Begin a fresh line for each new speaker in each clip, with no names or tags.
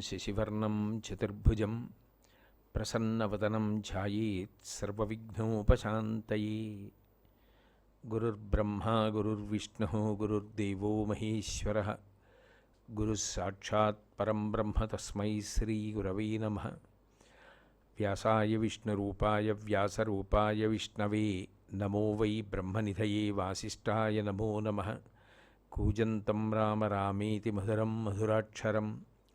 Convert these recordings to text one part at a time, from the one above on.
శశివర్ణం చతుర్భుజం ప్రసన్నవదనం ఛాయేత్ సర్వవిఘ్నోపశాంతయే గురుర్బ్రహ్మా గురుర్విష్ణు గురుర్దేవో మహేశ్వర గురుస్సాక్షాత్ పరం బ్రహ్మ తస్మై శ్రీగురవే నమ వ్యాసాయ విష్ణురూపాయ వ్యాసరూపాయ విష్ణవే నమో వై బ్రహ్మనిధయే వాసిష్ఠాయ నమో నమః కూజంతం రామ రామేతి మధురం మధురాక్షరం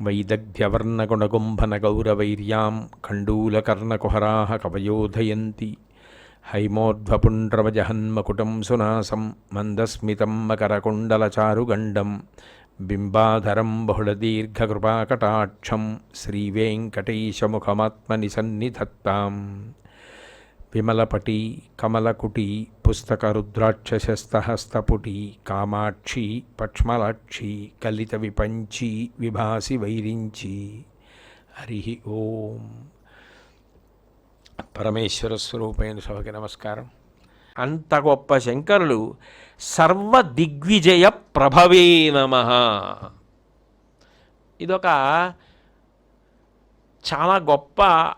వైదగ్ధ్యవర్ణగుణగుంభనగౌరవైర్యాం ఖండూలకర్ణకుహరాः కవయోధయంతి హైమోర్ధ్వపుండ్రవజహన్మకుటం సునాసం మందస్మితం మకరకుండలచారుగండం బింబాధరం బహుళదీర్ఘకృపాకటాక్షం శ్రీవేంకటేశముఖమాత్మని సన్నిధత్తాం విమలపటి కమలకుటి పుస్తక రుద్రాక్షశస్తహస్తపుటి కామాక్షి పక్ష్మలాక్షి కలిత విపంచి విభాసి వైరించి హరి ఓం. పరమేశ్వర స్వరూపైన సభకి నమస్కారం. అంత గొప్ప శంకరులు సర్వ దిగ్విజయ ప్రభవే నమ. ఇదొక చాలా గొప్ప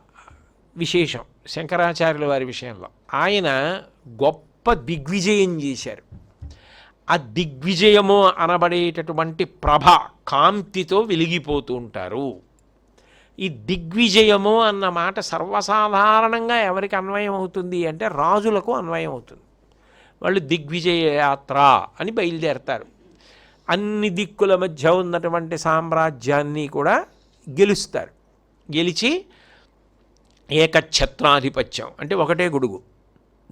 విశేషం. శంకరాచార్యుల వారి విషయంలో. ఆయన గొప్ప దిగ్విజయం చేశారు. ఆ దిగ్విజయము అనబడేటటువంటి ప్రభ కాంతితో వెలిగిపోతూ ఉంటారు. ఈ దిగ్విజయము అన్న మాట సర్వసాధారణంగా ఎవరికి అన్వయం అవుతుంది అంటే రాజులకు అన్వయం అవుతుంది. వాళ్ళు దిగ్విజయ యాత్ర అని బయలుదేరతారు. అన్ని దిక్కుల మధ్య ఉన్నటువంటి సామ్రాజ్యాన్ని కూడా గెలుస్తారు. గెలిచి ఏకఛత్రాధిపత్యం. అంటే ఒకటే గొడుగు.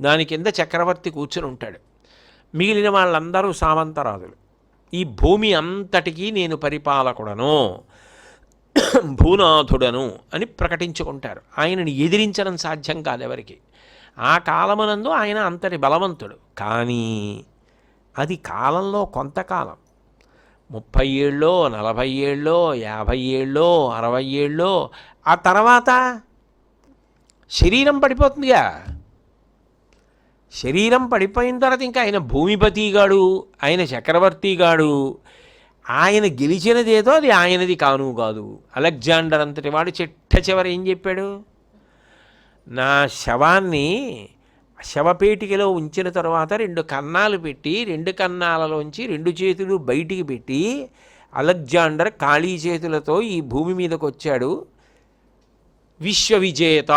దాని కింద చక్రవర్తి కూర్చుని ఉంటాడు. మిగిలిన వాళ్ళందరూ సామంతరాజులు. ఈ భూమి అంతటికీ నేను పరిపాలకుడను భూనాథుడను అని ప్రకటించుకుంటారు. ఆయనని ఎదిరించడం సాధ్యం కాదు ఎవరికి ఆ కాలమునందు ఆయన అంతటి బలవంతుడు. కానీ అది కాలంలో కొంతకాలం. ముప్పై ఏళ్ళో నలభై ఏళ్ళో యాభై ఏళ్ళో అరవై ఏళ్ళో ఆ తర్వాత శరీరం పడిపోతుందిగా. శరీరం పడిపోయిన తర్వాత ఇంకా ఆయన భూమిపతిగాడు ఆయన చక్రవర్తిగాడు ఆయన గెలిచినదేదో అది ఆయనది కాను కాదు. అలెగ్జాండర్ అంతటి వాడు చిట్ట చివరి ఏం చెప్పాడు? నా శవాన్ని శవపేటికలో ఉంచిన తర్వాత రెండు కన్నాలు పెట్టి రెండు కన్నాలలోంచి రెండు చేతులు బయటికి పెట్టి అలెగ్జాండర్ ఖాళీ చేతులతో ఈ భూమి మీదకి వచ్చాడు విశ్వవిజేత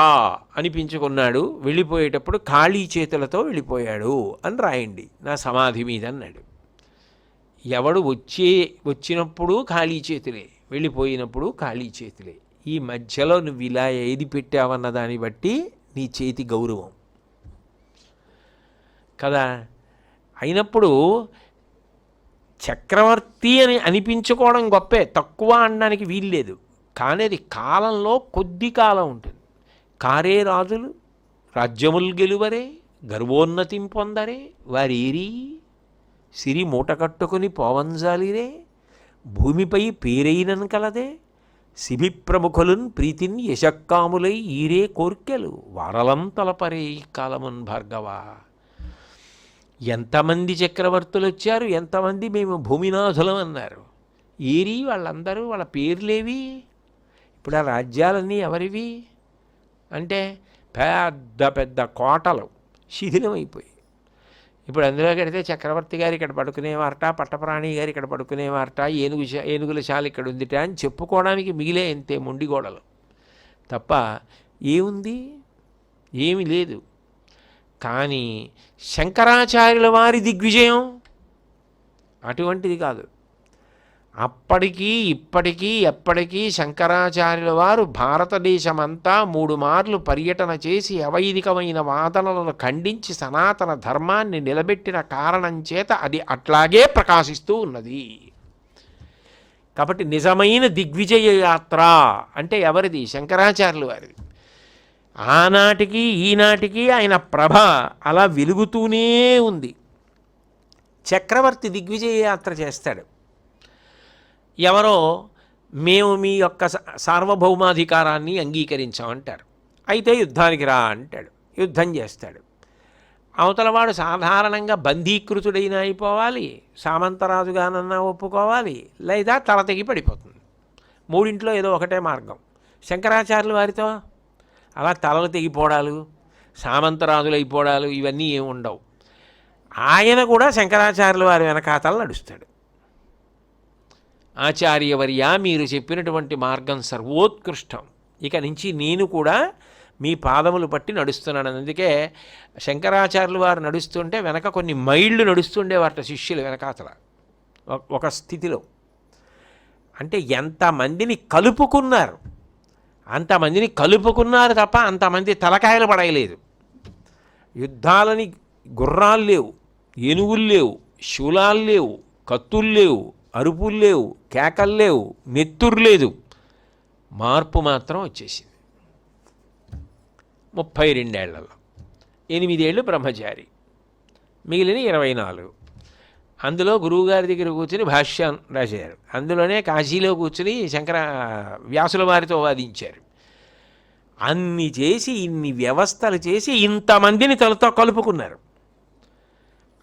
అనిపించుకున్నాడు. వెళ్ళిపోయేటప్పుడు ఖాళీ చేతులతో వెళ్ళిపోయాడు అని రాయండి. నా సమాధి మీద అన్నాడు. ఎవడు వచ్చే వచ్చినప్పుడు ఖాళీ చేతులే వెళ్ళిపోయినప్పుడు ఖాళీ చేతులే. ఈ మధ్యలో నువ్వు ఇలా ఏది పెట్టావన్న దాన్ని బట్టి నీ చేతి గౌరవం. కదా? అయినప్పుడు చక్రవర్తి అని అనిపించుకోవడం గొప్పే. తక్కువ అనడానికి వీల్లేదు. కానీ అది కాలంలో కొద్ది కాలం ఉంటుంది. కారే రాజులు రాజ్యములు గెలువరే గర్వోన్నతిం పొందరే వారేరి సిరి మూట కట్టుకుని పోవంజాలిరే భూమిపై పేరైనన్ కలదే శిబి ప్రముఖులున్ ప్రీతిన్ యశక్కాములై ఈరే కోర్కెలు వారలం తలపరే ఈ కాలమున్ భార్గవ. ఎంతమంది చక్రవర్తులు వచ్చారు ఎంతమంది మేము భూమినాథులం అన్నారు ఏరి వాళ్ళందరూ వాళ్ళ పేర్లేవి? ఇప్పుడు ఆ రాజ్యాలన్నీ ఎవరివి? అంటే పెద్ద పెద్ద కోటలు శిథిలమైపోయి ఇప్పుడు అందులో కడితే చక్రవర్తి గారు ఇక్కడ పడుకునేవారట పట్టప్రాణి గారు ఇక్కడ పడుకునేవారట ఏనుగు ఏనుగుల శాల ఇక్కడ ఉందిట అని చెప్పుకోవడానికి మిగిలే ఇంతే మొండిగోడలు తప్ప ఏముంది? ఏమి లేదు. కానీ శంకరాచార్యుల వారి దిగ్విజయం అటువంటిది కాదు. అప్పటికీ ఇప్పటికీ ఎప్పటికీ శంకరాచార్యుల వారు భారతదేశమంతా మూడు మార్లు పర్యటన చేసి అవైదికమైన వాదనలను ఖండించి సనాతన ధర్మాన్ని నిలబెట్టిన కారణం చేత అది అట్లాగే ప్రకాశిస్తూ ఉన్నది. కాబట్టి నిజమైన దిగ్విజయ యాత్ర అంటే ఎవరిది? శంకరాచార్యులు వారిది. ఆనాటికి ఈనాటికి ఆయన ప్రభ అలా వెలుగుతూనే ఉంది. చక్రవర్తి దిగ్విజయ యాత్ర చేస్తాడు. ఎవరో మేము మీ యొక్క స- సార్వభౌమాధికారాన్ని అంగీకరించామంటారు. అయితే యుద్ధానికి రా అంటాడు. యుద్ధం చేస్తాడు. అవతలవాడు సాధారణంగా బంధీకృతుడైన అయిపోవాలి సామంతరాజుగానన్నా ఒప్పుకోవాలి లేదా తల తెగి పడిపోతుంది. మూడింట్లో ఏదో ఒకటే మార్గం. శంకరాచార్యులు వారితో అలా తలలు తెగిపోవడాలు సామంతరాజులు అయిపోవడాలు ఇవన్నీ ఏమి ఉండవు ఆయన కూడా శంకరాచార్యుల వారి వెనకాతలు నడుస్తాడు. ఆచార్యవర్య మీరు చెప్పినటువంటి మార్గం సర్వోత్కృష్టం. ఇక నుంచి నేను కూడా మీ పాదములు పట్టి నడుస్తున్నాను. అందుకే శంకరాచార్యులు వారు నడుస్తుంటే వెనక కొన్ని మైళ్ళు నడుస్తుండేవారట శిష్యులు వెనకాతల. ఒక- ఒక స్థితిలో. అంటే ఎంతమందిని కలుపుకున్నారు? అంతమందిని కలుపుకున్నారు తప్ప అంతమంది తలకాయలు పడయలేదు. యుద్ధాలని గుర్రాలు లేవు ఏనుగులు లేవు శూలాలు లేవు కత్తులు లేవు అరుపులు లేవు కేకలు లేవు నెత్తురు లేదు. మార్పు మాత్రం వచ్చేసింది. ముప్పై రెండేళ్ళలో. ఎనిమిదేళ్ళు బ్రహ్మచారి. మిగిలిన ఇరవై నాలుగు. అందులో గురువుగారి దగ్గర కూర్చుని భాష్యం రాశారు. అందులోనే కాశీలో కూర్చుని శంకర వ్యాసుల వారితో వాదించారు. అన్ని చేసి ఇన్ని వ్యవస్థలు చేసి ఇంతమందిని తలతో కలుపుకున్నారు.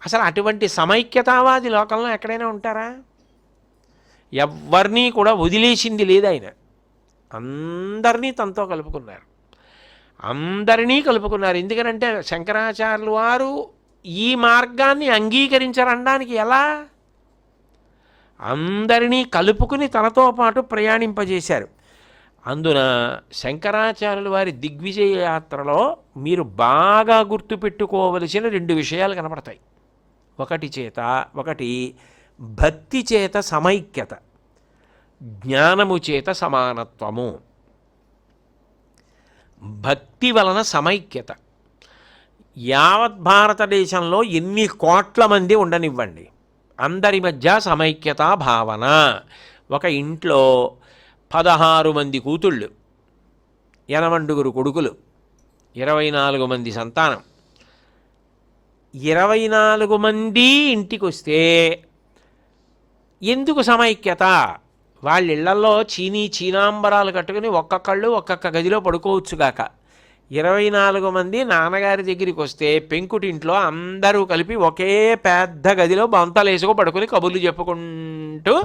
అసలు అటువంటి సమైక్యతావాది లోకంలో ఎక్కడైనా ఉంటారా? ఎవరినీ కూడా వదిలేసింది లేదు ఆయన. అందరినీ తనతో కలుపుకున్నారు. అందరినీ కలుపుకున్నారు. ఎందుకనంటే శంకరాచార్యులు వారు ఈ మార్గాన్ని అంగీకరించరనడానికి ఎలా? అందరినీ కలుపుకుని తనతో పాటు ప్రయాణింపజేశారు. అందున శంకరాచార్యుల వారి దిగ్విజయ యాత్రలో మీరు బాగా గుర్తుపెట్టుకోవలసిన రెండు విషయాలు కనపడతాయి. ఒకటి చేత ఒకటి భక్తి చేత సమైక్యత జ్ఞానము చేత సమానత్వము. భక్తి వలన సమైక్యత. యావత్ భారతదేశంలో ఎన్ని కోట్ల మంది ఉండనివ్వండి అందరి మధ్య సమైక్యత భావన. ఒక ఇంట్లో పదహారు మంది కూతుళ్ళు ఎనమండుగురు కొడుకులు ఇరవై నాలుగు మంది సంతానం. ఇరవై నాలుగు మంది ఇంటికి వస్తే ఎందుకు సమైక్యత? వాళ్ళ ఇళ్ళలో చీనీ చీనాంబరాలు కట్టుకుని ఒక్కొక్కళ్ళు ఒక్కొక్క గదిలో పడుకోవచ్చుగాక ఇరవై నాలుగు మంది నాన్నగారి దగ్గరికి వస్తే పెంకుటింట్లో అందరూ కలిపి ఒకే పెద్ద గదిలో బొంతలేసుకు పడుకుని కబుర్లు చెప్పుకుంటూ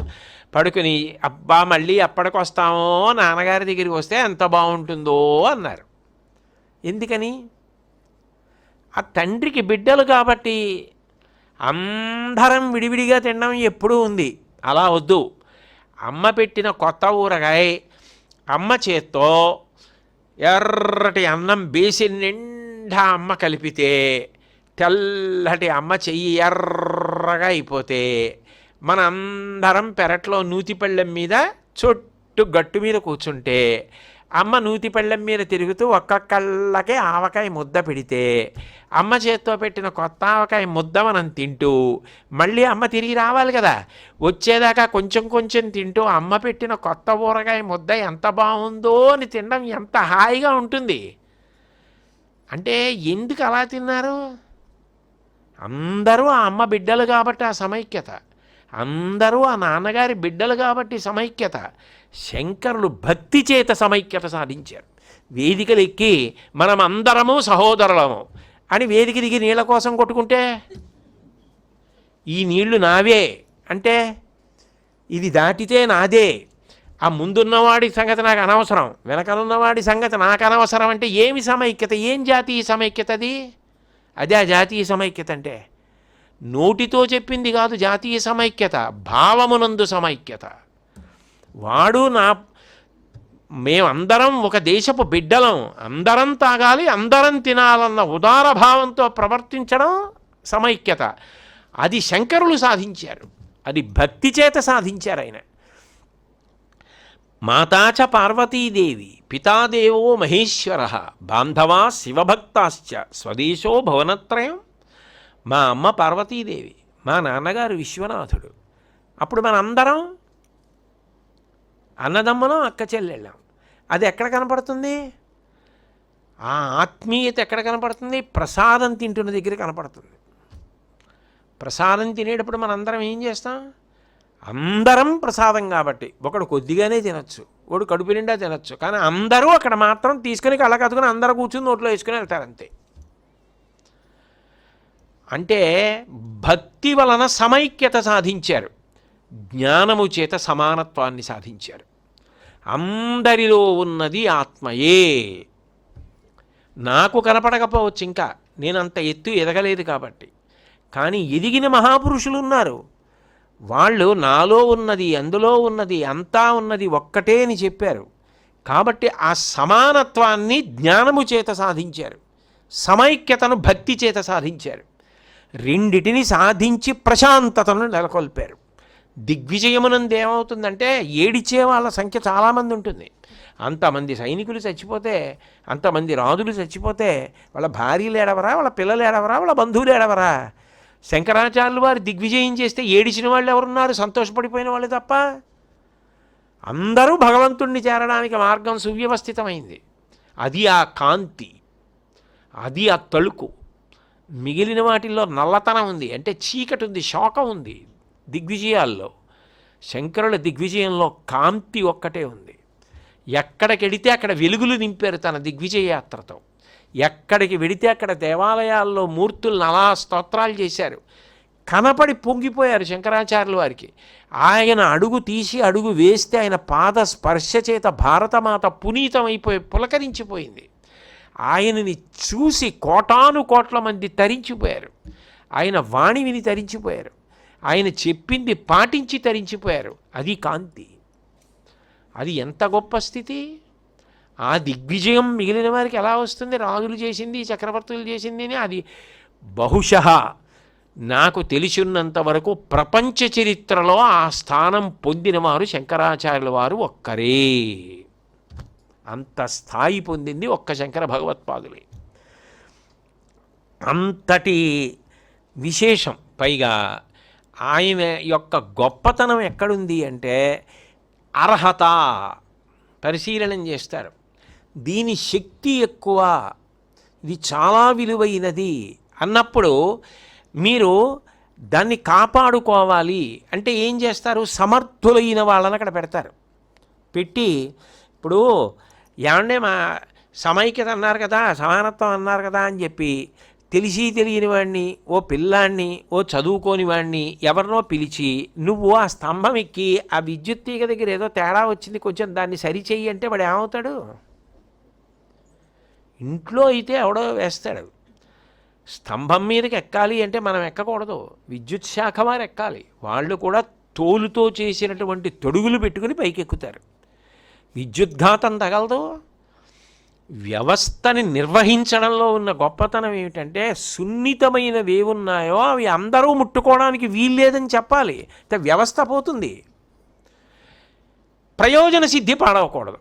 పడుకుని అబ్బా మళ్ళీ ఎప్పటికొస్తామో నాన్నగారి దగ్గరికి వస్తే ఎంత బాగుంటుందో? అన్నారు. ఎందుకని? ఆ తండ్రికి బిడ్డలు కాబట్టి అందరం విడివిడిగా తినడం ఎప్పుడూ ఉంది. అలా వద్దు. అమ్మ పెట్టిన కొత్త ఊరగాయ అమ్మ చేత్తో ఎర్రటి అన్నం బేసి నిండా అమ్మ కలిపితే తెల్లటి అమ్మ చెయ్యి ఎర్రగా అయిపోతే మన అందరం పెరట్లో నూతిపళ్ళెం మీద చుట్టూ గట్టు మీద కూర్చుంటే అమ్మ నూతిపళ్ళెం మీద తిరుగుతూ ఒక్కొక్కళ్ళకే ఆవకాయ ముద్ద పెడితే అమ్మ చేత్తో పెట్టిన కొత్త ఆవకాయ ముద్ద మనం తింటూ మళ్ళీ అమ్మ తిరిగి రావాలి కదా. వచ్చేదాకా కొంచెం కొంచెం తింటూ అమ్మ పెట్టిన కొత్త ఊరగాయ ముద్ద ఎంత బాగుందో అని తినడం ఎంత హాయిగా ఉంటుంది. అంటే ఎందుకు అలా తిన్నారు? అందరూ ఆ అమ్మ బిడ్డలు కాబట్టి ఆ సమైక్యత. అందరూ ఆ నాన్నగారి బిడ్డలు కాబట్టి సమైక్యత. శంకరులు భక్తి చేత సమైక్యత సాధించారు. వేదికలు ఎక్కి మనం అందరము సహోదరులము అని వేదిక దిగి నీళ్ళ కోసం కొట్టుకుంటే ఈ నీళ్ళు నావే అంటే ఇది దాటితే నాదే. ఆ ముందున్నవాడి సంగతి నాకు అనవసరం వెనకనున్నవాడి సంగతి నాకు అనవసరం అంటే ఏమి సమైక్యత? ఏం జాతీయ సమైక్యత అది? అదే ఆ జాతీయ సమైక్యత అంటే నోటితో చెప్పింది కాదు జాతీయ సమైక్యత భావమునందు సమైక్యత. వాడు నా మేమందరం ఒక దేశపు బిడ్డలం అందరం తాగాలి అందరం తినాలన్న ఉదార భావంతో ప్రవర్తించడం సమైక్యత. అది శంకరులు సాధించారు. అది భక్తి చేత సాధించారు ఆయన. మాతాచ పార్వతీదేవి పితాదేవో మహేశ్వర బాంధవా శివభక్తాశ్చ స్వదేశో భవనత్రయం. మా అమ్మ పార్వతీదేవి మా నాన్నగారు విశ్వనాథుడు. అప్పుడు మనందరం అన్నదమ్మలం అక్క చెల్లెళ్ళాం. అది ఎక్కడ కనపడుతుంది? ఆ ఆత్మీయత ఎక్కడ కనపడుతుంది? ప్రసాదం తింటున్న దగ్గర కనపడుతుంది. ప్రసాదం తినేటప్పుడు మనందరం ఏం చేస్తాం? అందరం ప్రసాదం కాబట్టి. ఒకడు కొద్దిగానే తినచ్చు ఒకడు కడుపు నిండా తినచ్చు. కానీ అందరూ అక్కడ మాత్రం తీసుకుని కళ్ళ అందరూ కూర్చుని నోట్లో వేసుకుని వెళ్తారు అంతే. అంటే భక్తి వలన సమైక్యత సాధించారు. జ్ఞానము చేత సమానత్వాన్ని సాధించారు. అందరిలో ఉన్నది ఆత్మయే. నాకు కనపడకపోవచ్చు ఇంకా. నేను అంత ఎత్తు ఎదగలేదు కాబట్టి. కానీ ఎదిగిన మహాపురుషులు ఉన్నారు. వాళ్ళు నాలో ఉన్నది అందులో ఉన్నది అంతా ఉన్నది ఒక్కటే అని చెప్పారు. కాబట్టి ఆ సమానత్వాన్ని జ్ఞానము చేత సాధించారు. సమైక్యతను భక్తి చేత సాధించారు. రెండిటిని సాధించి ప్రశాంతతను నెలకొల్పారు. దిగ్విజయమునందు ఏమవుతుందంటే ఏడిచే వాళ్ళ సంఖ్య చాలామంది ఉంటుంది. అంతమంది సైనికులు చచ్చిపోతే అంతమంది రాజులు చచ్చిపోతే వాళ్ళ భార్యలు ఏడవరా వాళ్ళ పిల్లలు ఏడవరా వాళ్ళ బంధువులు ఏడవరా? శంకరాచార్యులు వారు దిగ్విజయం చేస్తే ఏడిచిన వాళ్ళు ఎవరున్నారు? సంతోషపడిపోయిన వాళ్ళు తప్ప. అందరూ భగవంతుణ్ణి చేరడానికి మార్గం సువ్యవస్థితమైంది. అది ఆ కాంతి. అది ఆ తళుకు. మిగిలిన వాటిల్లో నల్లతనం ఉంది. అంటే చీకటి ఉంది శోకం ఉంది దిగ్విజయాల్లో. శంకరుల దిగ్విజయంలో కాంతి ఒక్కటే ఉంది. ఎక్కడికెడితే అక్కడ వెలుగులు నింపారు తన దిగ్విజయ యాత్రతో ఎక్కడికి వెడితే అక్కడ దేవాలయాల్లో మూర్తులను అలా స్తోత్రాలు చేశారు. కనపడి పొంగిపోయారు శంకరాచార్యుల వారికి. ఆయన అడుగు తీసి అడుగు వేస్తే ఆయన పాద స్పర్శ చేత భారతమాత పునీతమైపోయి పులకరించిపోయింది. ఆయనని చూసి కోటాను కోట్ల మంది తరించిపోయారు. ఆయన వాణి విని తరించిపోయారు. ఆయన చెప్పింది పాటించి తరించిపోయారు. అది కాంతి. అది ఎంత గొప్ప స్థితి? ఆ దిగ్విజయం మిగిలిన వారికి ఎలా వస్తుంది? రాజులు చేసింది చక్రవర్తులు చేసింది అని అది బహుశ నాకు తెలిసినంత వరకు ప్రపంచ చరిత్రలో ఆ స్థానం పొందినవారు శంకరాచార్యుల వారు ఒక్కరే. అంత స్థాయి పొందింది ఒక్క శంకర భగవత్పాదులే. అంతటి విశేషం. పైగా ఆయన యొక్క గొప్పతనం ఎక్కడుంది అంటే అర్హత పరిశీలనం చేస్తారు. దీని శక్తి ఎక్కువ. ఇది చాలా విలువైనది అన్నప్పుడు మీరు దాన్ని కాపాడుకోవాలి. అంటే ఏం చేస్తారు? సమర్థులైన వాళ్ళని అక్కడ పెడతారు. పెట్టి ఇప్పుడు ఏమంటే మా సమైక్యత అన్నారు కదా సమానత్వం అన్నారు కదా అని చెప్పి తెలిసి తెలియని వాడిని ఓ పిల్లాన్ని ఓ చదువుకోని వాడిని ఎవరినో పిలిచి నువ్వు ఆ స్తంభం ఎక్కి ఆ విద్యుత్ తీగ దగ్గర ఏదో తేడా వచ్చింది కొంచెం దాన్ని సరిచెయ్యి అంటే వాడు ఏమవుతాడు? ఇంట్లో అయితే ఎవడో వేస్తాడు. స్తంభం మీదకి ఎక్కాలి అంటే మనం ఎక్కకూడదు. విద్యుత్ శాఖ వారు ఎక్కాలి. వాళ్ళు కూడా తోలుతో చేసినటువంటి తొడుగులు పెట్టుకుని పైకెక్కుతారు. విద్యుద్ఘాతం తగలదు. వ్యవస్థని నిర్వహించడంలో ఉన్న గొప్పతనం ఏమిటంటే సున్నితమైనవి ఏమున్నాయో అవి అందరూ ముట్టుకోవడానికి వీల్లేదని చెప్పాలి. అంటే వ్యవస్థ పోతుంది. ప్రయోజన సిద్ధి పాడవకూడదు.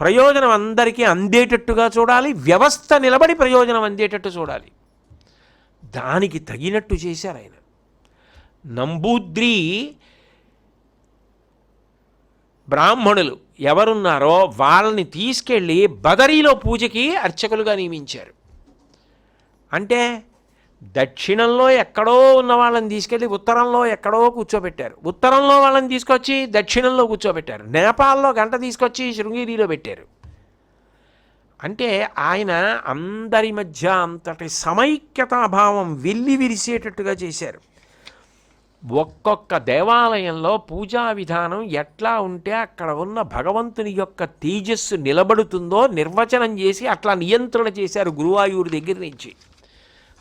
ప్రయోజనం అందరికీ అందేటట్టుగా చూడాలి. వ్యవస్థ నిలబడి ప్రయోజనం అందేటట్టు చూడాలి. దానికి తగినట్టు చేశారు ఆయన. నంబూద్రి బ్రాహ్మణులు ఎవరున్నారో వాళ్ళని తీసుకెళ్ళి బదరీలో పూజకి అర్చకులుగా నియమించారు. అంటే దక్షిణంలో ఎక్కడో ఉన్న వాళ్ళని తీసుకెళ్ళి ఉత్తరంలో ఎక్కడో కూర్చోబెట్టారు. ఉత్తరంలో వాళ్ళని తీసుకొచ్చి దక్షిణంలో కూర్చోబెట్టారు. నేపాల్లో గంట తీసుకొచ్చి శృంగేరిలో పెట్టారు. అంటే ఆయన అందరి మధ్య అంతటి సమైక్యతాభావం వెళ్ళి విరిసేటట్టుగా చేశారు. ఒక్కొక్క దేవాలయంలో పూజా విధానం ఎట్లా ఉంటే అక్కడ ఉన్న భగవంతుని యొక్క తేజస్సు నిలబడుతుందో నిర్వచనం చేసి అట్లా నియంత్రణ చేశారు గురువాయూరు దగ్గర నుంచి.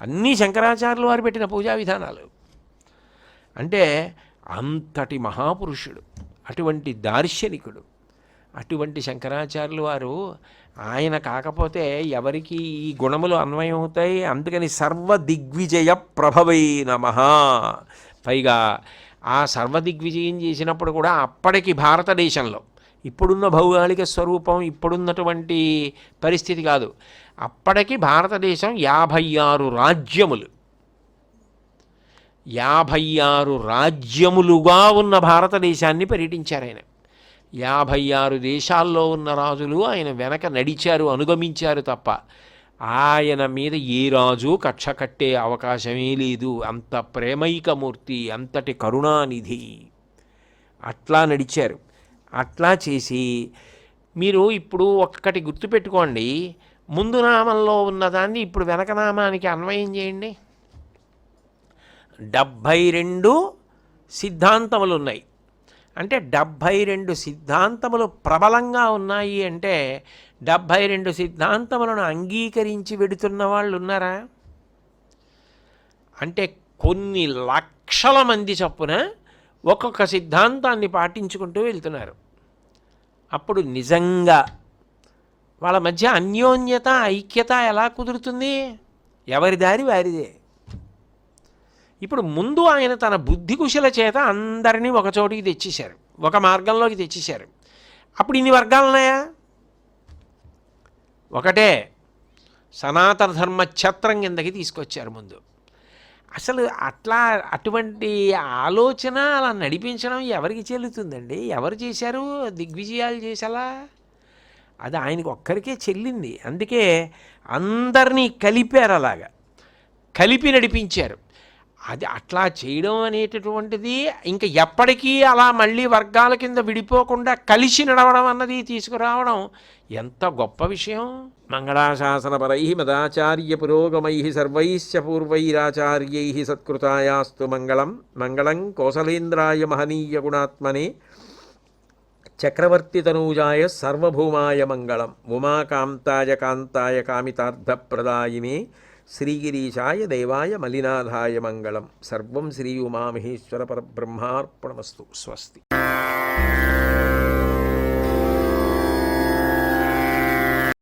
అన్నీ శంకరాచార్యులు వారు పెట్టిన పూజా విధానాలు. అంటే అంతటి మహాపురుషుడు అటువంటి దార్శనికుడు అటువంటి శంకరాచార్యులు వారు ఆయన కాకపోతే ఎవరికి ఈ గుణములు అన్వయం అవుతాయి. అందుకని సర్వ దిగ్విజయ ప్రభవై నమ. పైగా ఆ సర్వదిగ్విజయం చేసినప్పుడు కూడా అప్పటికి భారతదేశంలో ఇప్పుడున్న భౌగోళిక స్వరూపం ఇప్పుడున్నటువంటి పరిస్థితి కాదు. అప్పటికి భారతదేశం యాభై ఆరు రాజ్యములు. యాభై ఆరు రాజ్యములుగా ఉన్న భారతదేశాన్ని పర్యటించారు ఆయన. యాభై ఆరు దేశాల్లో ఉన్న రాజులు ఆయన వెనక నడిచారు అనుగమించారు తప్ప ఆయన మీద ఏ రాజు కక్ష కట్టే అవకాశమే లేదు. అంత ప్రేమైకమూర్తి అంతటి కరుణానిధి. అట్లా నడిచారు. అట్లా చేసి మీరు ఇప్పుడు ఒక్కటి గుర్తుపెట్టుకోండి. ముందు నామంలో ఉన్నదాన్ని ఇప్పుడు వెనక నామానికి అన్వయం చేయండి. డెబ్భై రెండు సిద్ధాంతములు ఉన్నాయి అంటే డెబ్భై రెండు సిద్ధాంతములు ప్రబలంగా ఉన్నాయి అంటే డెబ్భై రెండు సిద్ధాంతములను అంగీకరించి వెడుతున్న వాళ్ళు ఉన్నారా? అంటే కొన్ని లక్షల మంది చొప్పున ఒక్కొక్క సిద్ధాంతాన్ని పాటించుకుంటూ వెళ్తున్నారు. అప్పుడు నిజంగా వాళ్ళ మధ్య అన్యోన్యత ఐక్యత ఎలా కుదురుతుంది? ఎవరి దారి వారిదే. ఇప్పుడు ముందు ఆయన తన బుద్ధి కుశల చేత అందరినీ ఒకచోటికి తెచ్చేశారు. ఒక మార్గంలోకి తెచ్చేశారు. అప్పుడు ఇన్ని వర్గాలు ఉన్నాయా ఒకటే సనాతన ధర్మ ఛత్రం కిందకి తీసుకొచ్చారు ముందు. అసలు అట్లా అటువంటి ఆలోచన అలా నడిపించడం ఎవరికి చెల్లుతుందండి? ఎవరు చేశారు? దిగ్విజయాలు చేసేలా అది ఆయనకు ఒక్కరికే చెల్లింది. అందుకే అందరినీ కలిపారు అలాగా. కలిపి నడిపించారు. అది అట్లా చేయడం అనేటటువంటిది ఇంకా ఎప్పటికీ అలా మళ్ళీ వర్గాల కింద విడిపోకుండా కలిసి నడవడం అన్నది తీసుకురావడం ఎంత గొప్ప విషయం. మంగళాశాసనపరై మదాచార్య పురోగమై సర్వైశ్చ పూర్వైరాచార్యై సత్కృతాయాస్తు మంగళం. మంగళం కోసలేంద్రాయ మహనీయ గుణాత్మనే. చక్రవర్తితనూజాయ సర్వభూమాయ మంగళం. ఉమాకాంతాయ కాంతాయ కామితార్థప్రదాయినే శ్రీగిరీశాయ దేవాయ మలినాథాయ మంగళం. సర్వం శ్రీ ఉమామహేశ్వర పరబ్రహ్మార్పణమస్తు. స్వస్తి.